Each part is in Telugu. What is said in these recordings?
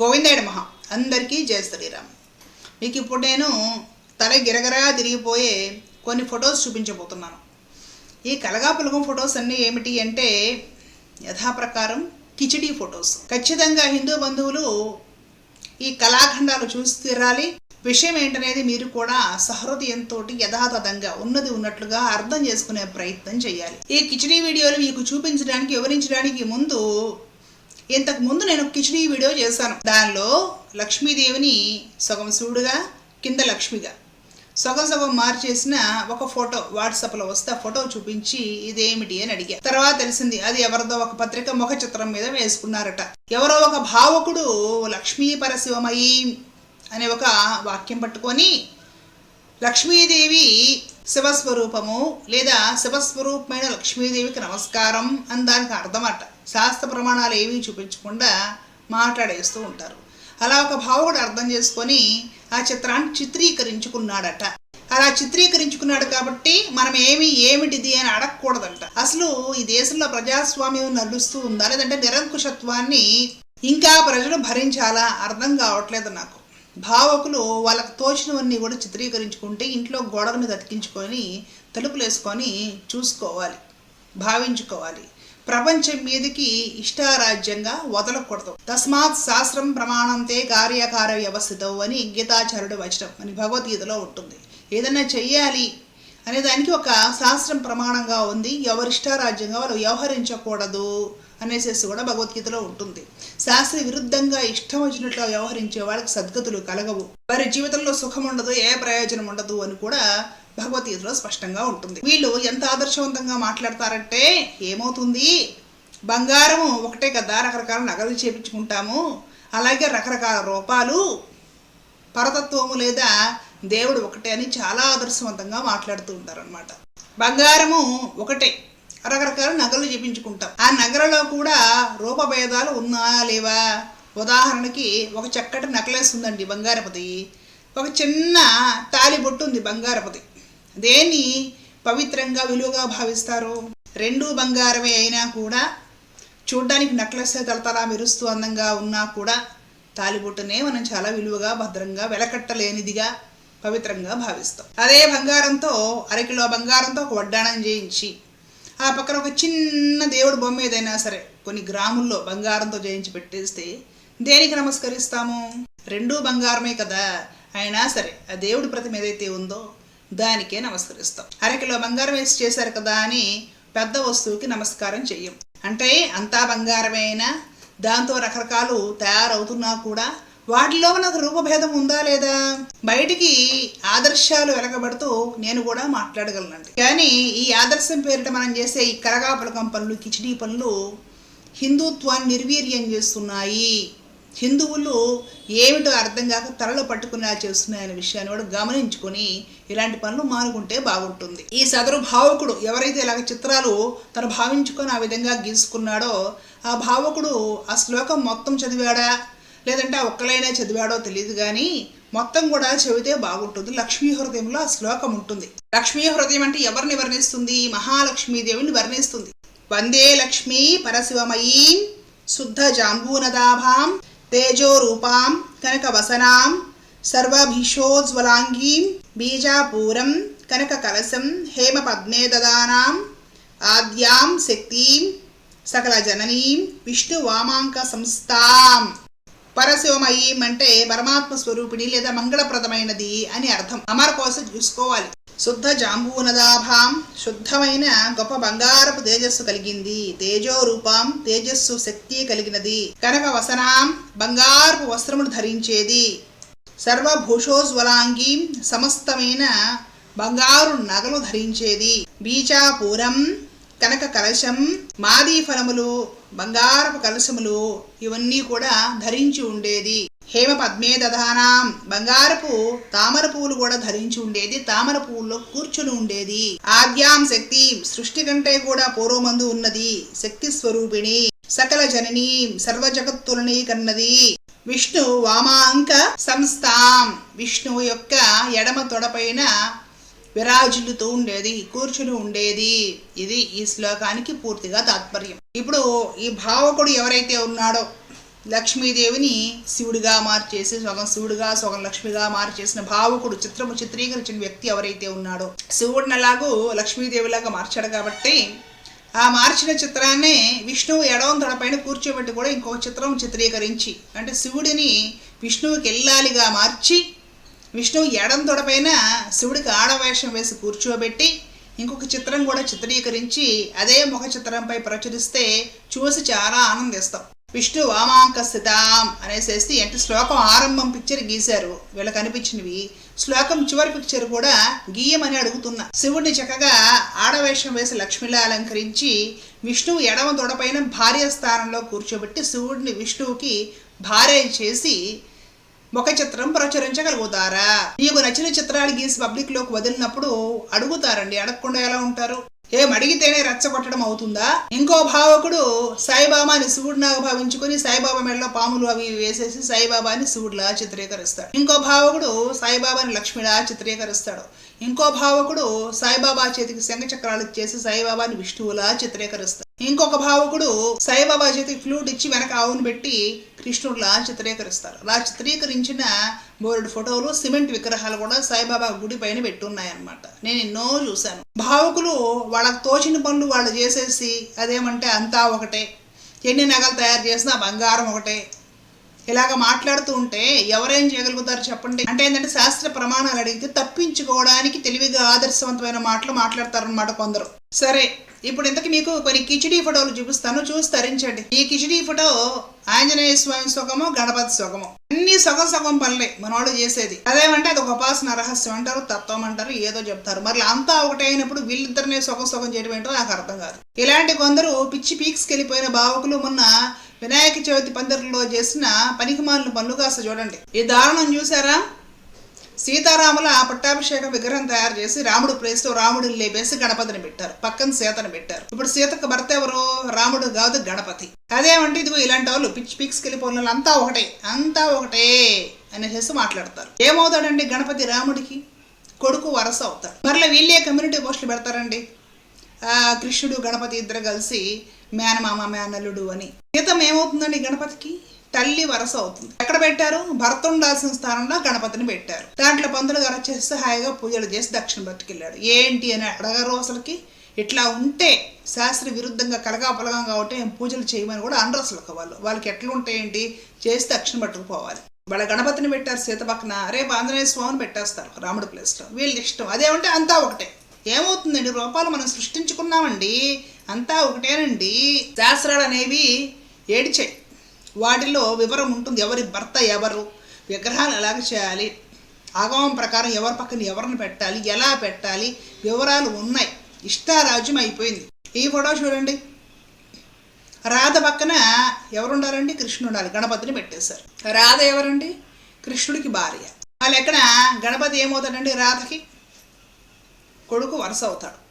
గోవిందాయుడు మహా అందరికీ జయ శ్రీరామ్. మీకు ఇప్పుడు నేను తల గిరగరగా తిరిగిపోయే కొన్ని ఫొటోస్ చూపించబోతున్నాను. ఈ కలగా పులగం ఫొటోస్ అన్నీ ఏమిటి అంటే యథాప్రకారం కిచిడీ ఫొటోస్. ఖచ్చితంగా హిందూ బంధువులు ఈ కళాఖండాలు చూసి తీరాలి విషయం ఏంటనేది మీరు కూడా సహృదయంతో యథాతథంగా ఉన్నది ఉన్నట్లుగా అర్థం చేసుకునే ప్రయత్నం చేయాలి. ఈ కిచిడీ వీడియోలు మీకు చూపించడానికి వివరించడానికి ముందు ఇంతకు ముందు నేను కిచిడీ వీడియో చేశాను. దానిలో లక్ష్మీదేవిని సగం శివుడుగా కింద లక్ష్మిగా. సగం సగం మార్చేసిన ఒక ఫోటో వాట్సాప్లో వస్తే ఆ ఫోటో చూపించి ఇదేమిటి అని అడిగా. తర్వాత తెలిసింది అది ఎవరిదో ఒక పత్రిక ముఖ చిత్రం మీద వేసుకున్నారట. ఎవరో ఒక భావకుడు లక్ష్మీ పరశివమయి అనే ఒక వాక్యం పట్టుకొని లక్ష్మీదేవి శివస్వరూపము లేదా శివస్వరూపమైన లక్ష్మీదేవికి నమస్కారం అని దానికి అర్థమట. శాస్త్ర ప్రమాణాలు ఏమీ చూపించకుండా మాట్లాడేస్తూ ఉంటారు. అలా ఒక భావుడు అర్థం చేసుకొని ఆ చిత్రాన్ని చిత్రీకరించుకున్నాడట. అలా చిత్రీకరించుకున్నాడు కాబట్టి మనం ఏమి ఏమిటిది అని అడగకూడదంట. అసలు ఈ దేశంలో ప్రజాస్వామ్యం నడుస్తూ ఉందా? లేదంటే నిరంకుశత్వాన్ని ఇంకా ప్రజలు భరించాలా? అర్థం కావట్లేదు నాకు. భావకులు వాళ్ళకు తోచినవన్నీ కూడా చిత్రీకరించుకుంటే ఇంట్లో గోడల మీద అతికించుకొని తలుపులు వేసుకొని చూసుకోవాలి భావించుకోవాలి. ప్రపంచం మీదకి ఇష్టారాజ్యంగా వదలకూడదు. తస్మాత్ శాస్త్రం ప్రమాణంతే కార్యకార వ్యవస్థతో అని గీతాచారుడు వచనం అని భగవద్గీతలో ఉంటుంది. ఏదైనా చెయ్యాలి అనే దానికి ఒక శాస్త్రం ప్రమాణంగా ఉంది. ఎవరిష్టారాజ్యంగా వాళ్ళు వ్యవహరించకూడదు అనేసేసి కూడా భగవద్గీతలో ఉంటుంది. శాస్త్ర విరుద్ధంగా ఇష్టం వచ్చినట్లు వ్యవహరించే వాళ్ళకి సద్గతులు కలగవు. వారి జీవితంలో సుఖం ఉండదు ఏ ప్రయోజనం ఉండదు అని కూడా భగవద్గీతలో స్పష్టంగా ఉంటుంది. వీళ్ళు ఎంత ఆదర్శవంతంగా మాట్లాడతారంటే ఏమవుతుంది? బంగారము ఒకటే కదా రకరకాల నగలు చేపించుకుంటాము. అలాగే రకరకాల రూపాలు పరతత్వము లేదా దేవుడు ఒకటే అని చాలా ఆదర్శవంతంగా మాట్లాడుతూ ఉంటారనమాట బంగారము ఒకటే రకరకాల నగలు చేపించుకుంటాం. ఆ నగలలో కూడా రూపభేదాలు ఉన్నాయా లేవా? ఉదాహరణకి ఒక చక్కటి నెక్లెస్ ఉందండి బంగారపతి. ఒక చిన్న తాలిబొట్టు ఉంది బంగారపతి. దేన్ని పవిత్రంగా విలువగా భావిస్తారు? రెండు బంగారమే అయినా కూడా చూడ్డానికి నెక్లెస్ తలతలా మెరుస్తూ అందంగా ఉన్నా కూడా తాలిబొట్టునే మనం చాలా విలువగా భద్రంగా వెలకట్టలేనిదిగా పవిత్రంగా భావిస్తాం. అదే బంగారంతో అరకిలో బంగారంతో ఒక వడ్డాణం చేయించి ఆ పక్కన ఒక చిన్న దేవుడు బొమ్మ ఏదైనా సరే కొన్ని గ్రాముల్లో బంగారంతో చేయించి పెట్టేస్తే దేనికి నమస్కరిస్తాము? రెండూ బంగారమే కదా. అయినా సరే ఆ దేవుడి ప్రతిమ ఏదైతే ఉందో దానికే నమస్కరిస్తాం. అరకిలో బంగారం వేసి చేశారు కదా అని పెద్ద వస్తువుకి నమస్కారం చెయ్యం. అంటే అంతా బంగారమేనా దాంతో రకరకాలు తయారవుతున్నా కూడా వాటిలో మనకు రూపభేదం ఉందా లేదా? బయటికి ఆదర్శాలు వెనకబడుతూ నేను కూడా మాట్లాడగలనండి. కానీ ఈ ఆదర్శం పేరిట మనం చేసే ఈ కరగాపలకం పనులు కిచిడీ పనులు హిందుత్వాన్ని నిర్వీర్యం చేస్తున్నాయి. హిందువులు ఏమిటో అర్థం కాక తలలు పట్టుకునేలా చేస్తున్నాయనే విషయాన్ని కూడా గమనించుకొని ఇలాంటి పనులు మానుకుంటే బాగుంటుంది. ఈ సదరు భావకుడు ఎవరైతే ఇలాగ చిత్రాలు తను భావించుకొని ఆ విధంగా గీసుకున్నాడో ఆ భావకుడు ఆ శ్లోకం మొత్తం చదివాడా? లేదంటే ఆ ఒక్కలైనా చదివాడో తెలియదు కానీ మొత్తం కూడా చెబితే బాగుంటుంది. లక్ష్మీ హృదయంలో ఆ శ్లోకం ఉంటుంది. లక్ష్మీ హృదయం అంటే ఎవరిని వర్ణిస్తుంది? మహాలక్ష్మీదేవిని వర్ణిస్తుంది. వందే లక్ష్మీ పరశివమయీ శుద్ధ జాంబూనదాభాం తేజోరూపాం కనకవసనాం సర్వభీషోజ్వలాంగీం బీజాపూరం కనక కలశం హేమ పద్మే దదానాం ఆద్యాం శక్తిం సకల జననీం విష్ణు వామాంక సంస్థాం పరశివమయీం అంటే పరమాత్మ స్వరూపిణి లేదా మంగళప్రదమైనది అని అర్థం. అమర కోసం చూసుకోవాలి. శుద్ధ జాంబూనదాభాం శుద్ధమైన గొప్ప బంగారపు తేజస్సు కలిగింది. తేజో రూపం తేజస్సు శక్తి కలిగినది. కనక వసనాం బంగారపు వస్త్రమును ధరించేది. సర్వభూషోజ్వలాంగి సమస్తమైన బంగారు నగలు ధరించేది. బీజాపూరం కనక కలశం మాదీ ఫలములు బంగారపు కలశములు ఇవన్నీ కూడా ధరించి ఉండేది. హేమ పద్మే దధానాం. బంగారపు తామర పువ్వులు కూడా ధరించి ఉండేది తామర పువ్వుల్లో కూర్చుని ఉండేది. ఆద్యాం శక్తి. సృష్టి కంటే కూడా పూర్వమందు ఉన్నది శక్తి స్వరూపిణి. సకల జననీ. సర్వ జగత్తులని కన్నది. విష్ణు వామాంక సంస్థాం. విష్ణువు యొక్క ఎడమ తొడపైన విరాజులుతూ ఉండేది కూర్చుని ఉండేది. ఇది ఈ శ్లోకానికి పూర్తిగా తాత్పర్యం. ఇప్పుడు ఈ భావకుడు ఎవరైతే ఉన్నాడో లక్ష్మీదేవిని శివుడిగా మార్చేసి సగం శివుడిగా సగం లక్ష్మిగా మార్చేసిన భావుకుడు చిత్రము చిత్రీకరించిన వ్యక్తి ఎవరైతే ఉన్నాడో శివుడిని అలాగూ లక్ష్మీదేవిలాగా మార్చాడు కాబట్టి ఆ మార్చిన చిత్రాన్నే విష్ణువు ఎడవం తడపైన కూర్చోబెట్టి కూడా ఇంకొక చిత్రం చిత్రీకరించి అంటే శివుడిని విష్ణువుకి ఎల్లాలిగా మార్చి విష్ణువు ఎడం తొడపైన శివుడికి ఆడవేషం వేసి కూర్చోబెట్టి ఇంకొక చిత్రం కూడా చిత్రీకరించి అదే ముఖ చిత్రంపై ప్రచురిస్తే చూసి చాలా ఆనందిస్తాం. విష్ణు వామాంకస్థితాం అనేసేసి అంటే శ్లోకం ఆరంభం పిక్చర్ గీశారు. వీళ్ళకి అనిపించినవి. శ్లోకం చివరి పిక్చర్ కూడా గీయమని అడుగుతున్నా. శివుడిని చక్కగా ఆడవేషం వేసి లక్ష్మిలా అలంకరించి విష్ణువు ఎడమ తొడపైన భార్య స్థానంలో కూర్చోబెట్టి శివుడిని విష్ణువుకి భార్య చేసి ముఖ చిత్రం ప్రచురించగలుగుతారా? నీకు నచ్చిన చిత్రాలు గీసి పబ్లిక్లోకి వదిలినప్పుడు అడుగుతారండి. అడగకుండా ఎలా ఉంటారు? ఏం అడిగితేనే రెచ్చగొట్టడం అవుతుందా? ఇంకో భావకుడు సాయిబాబాని శివుడిలాగా భావించుకొని సాయిబాబా మెడలో పాములు అవి వేసేసి సాయిబాబాని శివుడిలా చిత్రీకరిస్తాడు. ఇంకో భావకుడు సాయిబాబాని లక్ష్మిలా చిత్రీకరిస్తాడు. ఇంకో భావకుడు సాయిబాబా చేతికి శంఖ చక్రాలు ఇచ్చేసి సాయిబాబాని విష్ణువులా చిత్రీకరిస్తాడు. ఇంకొక భావకుడు సాయిబాబా చేతికి ఫ్లూట్ ఇచ్చి వెనక ఆవును పెట్టి కృష్ణుడులా చిత్రీకరిస్తారు. అలా చిత్రీకరించిన బోర్డు ఫోటోలు సిమెంట్ విగ్రహాలు కూడా సాయిబాబా గుడి పైన పెట్టున్నాయన్నమాట. నేను ఎన్నో చూశాను. భావకులు వాళ్ళకు తోచిన పనులు వాళ్ళు చేసేసి అదేమంటే అంతా ఒకటే. ఎన్ని నగలు తయారు చేసినా బంగారం ఒకటే. ఇలాగ మాట్లాడుతూ ఉంటే ఎవరేం చేయగలుగుతారు చెప్పండి? అంటే ఏంటంటే శాస్త్ర ప్రమాణాలు అడిగితే తప్పించుకోవడానికి తెలివిగా ఆదర్శవంతమైన మాటలు మాట్లాడతారనమాట కొందరు. సరే ఇప్పుడు ఇంతకు మీకు కొన్ని కిచిడీ ఫోటోలు చూపిస్తాను. చూసి తరించండి. ఈ కిచిడీ ఫోటో ఆంజనేయ స్వామి సుఖము గణపతి సుఖము అన్ని సగం సగం పనులే మనవాళ్ళు చేసేది. అదేమంటే అది ఒక ఉపాసన రహస్యం అంటారు తత్వం అంటారు ఏదో చెప్తారు. మరి అంతా ఒకటే అయినప్పుడు వీళ్ళిద్దరినే సుఖం సగం చేయడం ఏంటో నాకు అర్థం కాదు. ఇలాంటి కొందరు పిచ్చి పీక్స్కి వెళ్ళిపోయిన భావకులు మొన్న వినాయక చవితి పందిరిలో చేసిన పనికిమాలిన పనులు కాస్త చూడండి. ఈ దారుణం చూసారా సీతారాముల పట్టాభిషేక విగ్రహం తయారు చేసి రాముడు ప్లేస్ రాముడు రాముడిని లేపేసి గణపతిని పెట్టారు. పక్కన సీతను పెట్టారు. ఇప్పుడు సీతకు భర్త ఎవరు? రాముడు కాదు గణపతి. అదేమంటే ఇదిగో ఇలాంటి వాళ్ళు పిచ్చి పిక్స్కి వెళ్ళిపోయిన అంతా ఒకటే అంతా ఒకటే అనేసి మాట్లాడతారు. ఏమవుతాడండి గణపతి రాముడికి? కొడుకు వరస అవుతాడు. మరలా వీళ్ళే కమ్యూనిటీ పోస్టులు పెడతారండి. కృష్ణుడు గణపతి ఇద్దరు కలిసి మేనమామ మేనల్లుడు అని. సీతం ఏమవుతుందండి గణపతికి? తల్లి వరస అవుతుంది. ఎక్కడ పెట్టారు? భర్త ఉండాల్సిన స్థానంలో గణపతిని పెట్టారు. దాంట్లో పంతులు గారు వచ్చేసి హాయిగా పూజలు చేసి దక్షిణ బతికెళ్ళాడు. ఏంటి అని అడగరు అసలుకి. ఇట్లా ఉంటే శాస్త్ర విరుద్ధంగా కలగాపలగా కాబట్టి పూజలు చేయమని కూడా అనరు అసలు వాళ్ళు. వాళ్ళకి ఎట్లా ఉంటాయేంటి చేసి దక్షిణ పట్టుకుపోవాలి వాళ్ళ గణపతిని పెట్టారు సీత పక్కన. రేపు ఆంజనేయ స్వామిని పెట్టేస్తారు రాముడి ప్లేస్లో. వీళ్ళు ఇష్టం. అదేమంటే అంతా ఒకటే. ఏమవుతుందండి? రూపాలు మనం సృష్టించుకున్నామండి. అంతా ఒకటేనండి. శాస్త్రాలు అనేవి ఏడిచాయి వాటిలో వివరం ఉంటుంది. ఎవరి భర్త ఎవరు విగ్రహాలు ఎలాగ చేయాలి ఆగమం ప్రకారం ఎవరి పక్కన ఎవరిని పెట్టాలి ఎలా పెట్టాలి వివరాలు ఉన్నాయి. ఇష్టారాజ్యం అయిపోయింది. ఈ ఫోటో చూడండి. రాధ పక్కన ఎవరుండాలండి? కృష్ణుడు ఉండాలి. గణపతిని పెట్టేశారు. రాధ ఎవరండి? కృష్ణుడికి భార్య. వాళ్ళు ఎక్కడ గణపతి ఏమవుతాడండి? రాధకి? కొడుకు వరుస అవుతాడు.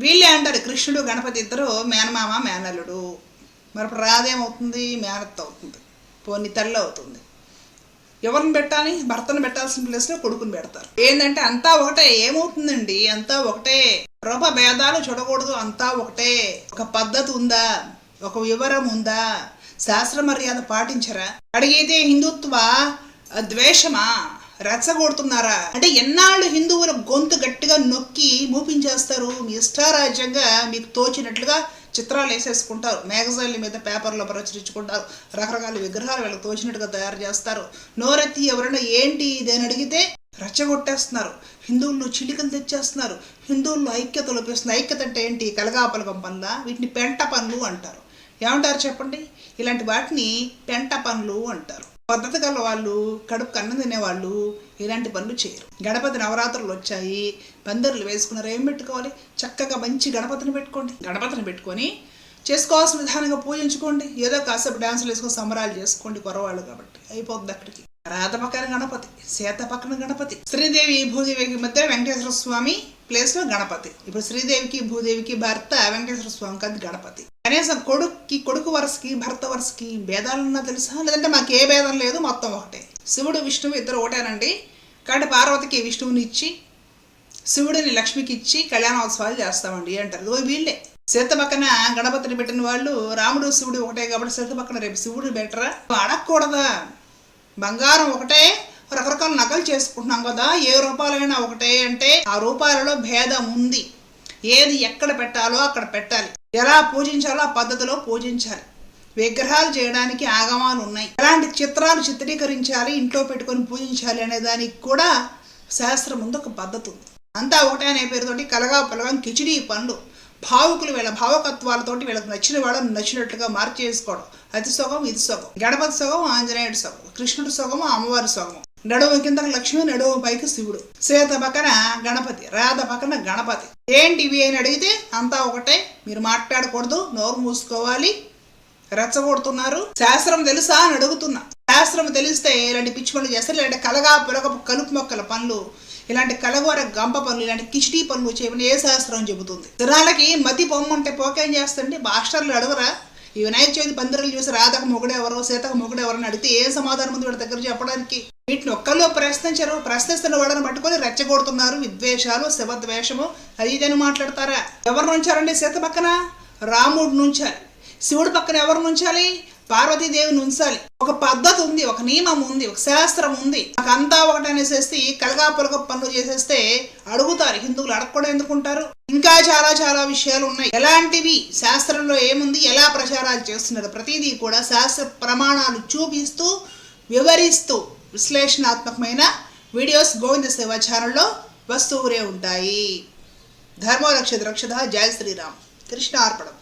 వీళ్ళే అంటారు కృష్ణుడు గణపతి ఇద్దరు మేనమామ మేనల్లుడు. మరి రాదేమవుతుంది? మేనత్ మేనత్త అవుతుంది. పోని తల్లి అవుతుంది. ఎవరిని పెట్టాలి? భర్తను పెట్టాల్సిన ప్లేస్లో కొడుకుని పెడతారు. ఏంటంటే అంతా ఒకటే. ఏమవుతుందండి? అంతా ఒకటే. రూప భేదాలు చూడకూడదు. అంతా ఒకటే. ఒక పద్ధతి ఉందా? ఒక వివరం ఉందా? శాస్త్ర మర్యాద పాటించరా? అడిగితే హిందుత్వ ద్వేషమా? రెచ్చగొడుతున్నారా? అంటే ఎన్నాళ్ళు హిందువుల గొంతు గట్టిగా నొక్కి మూపించేస్తారు? మీ ఇష్టారాజ్యంగా మీకు తోచినట్లుగా చిత్రాలు వేసేసుకుంటారు. మ్యాగజైన్ల మీద పేపర్లో ప్రచురించుకుంటారు. రకరకాల విగ్రహాలు వీళ్ళకి తోచినట్టుగా తయారు చేస్తారు. నోరెత్తి ఎవరైనా ఏంటి ఇది అని అడిగితే రెచ్చగొట్టేస్తున్నారు. హిందువుల్లో చిలికలు తెచ్చేస్తున్నారు. హిందువుల్లో ఐక్యత లోపిస్తుంది ఐక్యత అంటే ఏంటి? కలగాపలకం పనుల వీటిని పెంట పనులు అంటారు. ఏమంటారు చెప్పండి? ఇలాంటి వాటిని పెంట పనులు అంటారు. పద్ధతి గల వాళ్ళు కడుపు కన్నం తినేవాళ్ళు ఇలాంటి పనులు చేయరు. గణపతి నవరాత్రులు వచ్చాయి పందిర్లు వేసుకున్నారు ఏం పెట్టుకోవాలి? చక్కగా మంచి గణపతిని పెట్టుకోండి. గణపతిని పెట్టుకొని చేసుకోవాల్సిన విధానంగా పూజించుకోండి. ఏదో కాసేపు డ్యాన్సులు వేసుకొని సంబరాలు చేసుకోండి కొరవాళ్ళు కాబట్టి. అయిపోతుంది అక్కడికి. రాధ పక్కన గణపతి సీత పక్కన గణపతి. శ్రీదేవి భూదేవికి మధ్య వెంకటేశ్వర స్వామి ప్లేస్లో గణపతి. ఇప్పుడు శ్రీదేవికి భూదేవికి భర్త వెంకటేశ్వర స్వామి కాదు గణపతి. కనీసం కొడుక్కి కొడుకు వరసకి భర్త వరుసకి భేదాలున్నా తెలుసా? లేదంటే మాకు ఏ భేదం లేదు మొత్తం ఒకటే. శివుడు విష్ణువు ఇద్దరు ఒకటేనండి. కాబట్టి పార్వతికి విష్ణువుని ఇచ్చి శివుడిని లక్ష్మికి ఇచ్చి కళ్యాణోత్సవాలు చేస్తామండి అంటారు. వీళ్ళే. సీత పక్కన గణపతిని పెట్టిన వాళ్ళు రాముడు శివుడు ఒకటే కాబట్టి సీత పక్కన రేపు శివుడు బెటరా? అడగకూడదా? బంగారం ఒకటే రకరకాల నకలు చేసుకుంటున్నాం కదా ఏ రూపాయలైనా ఒకటే అంటే ఆ రూపాయలలో భేదం ఉంది. ఏది ఎక్కడ పెట్టాలో అక్కడ పెట్టాలి. ఎలా పూజించాలో ఆ పద్ధతిలో పూజించాలి. విగ్రహాలు చేయడానికి ఆగమాలు ఉన్నాయి. ఎలాంటి చిత్రాలు చిత్రీకరించాలి ఇంట్లో పెట్టుకొని పూజించాలి అనే దానికి కూడా శాస్త్రం ముందు ఒక పద్ధతి ఉంది. అంతా ఒకటే అనే పేరుతోటి కలగా పొలగం కిచిడి పనులు భావుకులు వీళ్ళ భావకత్వాలతోటి వీళ్ళకి నచ్చిన వాళ్ళని నచ్చినట్లుగా మార్చేసుకోవడం. అతి సొగం ఇది సొగం. గణపతి సొగం ఆంజనేయుడు సొగం. కృష్ణుడు సొగము అమ్మవారి సొగము. నడుము కింద లక్ష్మి నడుము పైకి శివుడు. సీత పక్కన గణపతి రాధ పక్కన గణపతి. ఏంటి ఇవి అని అడిగితే అంతా ఒకటే. మీరు మాట్లాడకూడదు నోరు మూసుకోవాలి. రెచ్చగొడుతున్నారు. శాస్త్రం తెలుసా అని అడుగుతున్నా. శాస్త్రం తెలిస్తే ఇలాంటి పిచ్చి పనులు చేస్తారు. ఇలాంటి కలగా పిలగపు కలుపు మొక్కల పనులు ఇలాంటి కలగోర గంప పనులు ఇలాంటి కిచిటీ పనులు చేయమని ఏ శాస్త్రం చెబుతుంది? జనాలకి మతి పొమ్మంటే పోకేం చేస్తుంది మాస్టర్లు అడగరా? ఈ వినాయక చవితి పందిరలు చూసి రాధకు మొగుడెవరో సీతకు మొగుడెవరో ఎవరని అడిగితే ఏ సమాధానం ఉంది వీళ్ళ దగ్గర చెప్పడానికి? వీటిని ఒక్కళ్ళు ప్రశ్నించరు. ప్రశ్నిస్తున్న వాళ్ళని పట్టుకొని రెచ్చగొడుతున్నారు. విద్వేషాలు శివద్వేషము అది ఇదని మాట్లాడతారా? ఎవరు ఉంచారండి సీత పక్కన? రాముడు నుంచాలి శివుడు పక్కన ఎవరు ఉంచాలి? పార్వతీదేవిని ఉంచాలి. ఒక పద్ధతి ఉంది ఒక నియమం ఉంది ఒక శాస్త్రం ఉంది. అంతా ఒకటి అనేసేసి కలగాపులగ పనులు చేసేస్తే అడుగుతారు. హిందువులు అడగకుండా ఎందుకుంటారు ఇంకా చాలా చాలా విషయాలు ఉన్నాయి. ఎలాంటివి? శాస్త్రంలో ఏముంది? ఎలా ప్రచారాలు చేస్తున్నారు? ప్రతిదీ కూడా శాస్త్ర ప్రమాణాలు చూపిస్తూ వివరిస్తూ విశ్లేషణాత్మకమైన వీడియోస్ గోవింద సేవ ఛానల్లో వస్తూనే ఉంటాయి. ధర్మో రక్షిత రక్షద జయ శ్రీరామ్. కృష్ణ అర్పణం